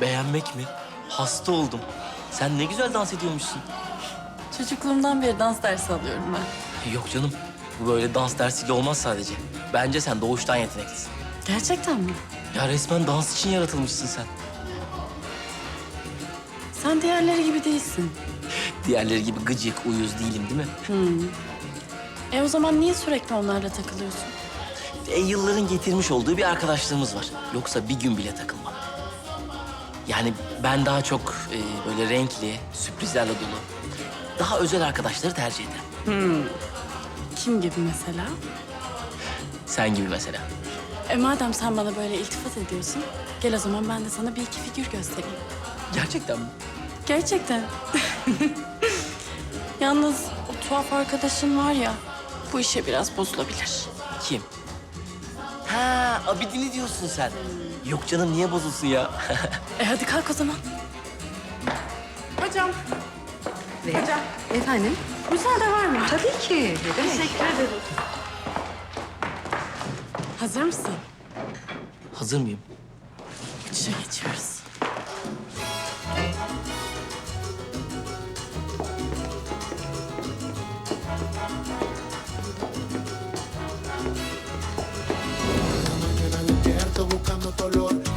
Beğenmek mi? Hasta oldum. Sen ne güzel dans ediyormuşsun. Çocukluğumdan beri dans dersi alıyorum ben. Yok canım. Bu böyle dans dersiyle olmaz sadece. Bence sen doğuştan yeteneklisin. Gerçekten mi? Ya resmen dans için yaratılmışsın sen. Sen diğerleri gibi değilsin. Diğerleri gibi gıcık, uyuz değilim değil mi? E o zaman niye sürekli onlarla takılıyorsun? E, yılların getirmiş olduğu bir arkadaşlığımız var. Yoksa bir gün bile takılmam. Yani ben daha çok e, böyle renkli, sürprizlerle dolu, daha özel arkadaşları tercih ederim. Kim gibi mesela? Sen gibi mesela. E madem sen bana böyle iltifat ediyorsun, gel o zaman ben de sana bir iki figür göstereyim. Gerçekten mi? Gerçekten. Yalnız o tuhaf arkadaşın var ya, bu işe biraz bozulabilir. Kim? Ha, Abidin'i diyorsun sen. Yok canım, niye bozulsun ya? E hadi kalk o zaman. Hocam, Hocam. Efendim? müsaade var mı? Tabii ki. Ne demek? Teşekkür ederim. Hazır mısın? Hazır mıyım? Uçuşa geçiyoruz. dando dolor.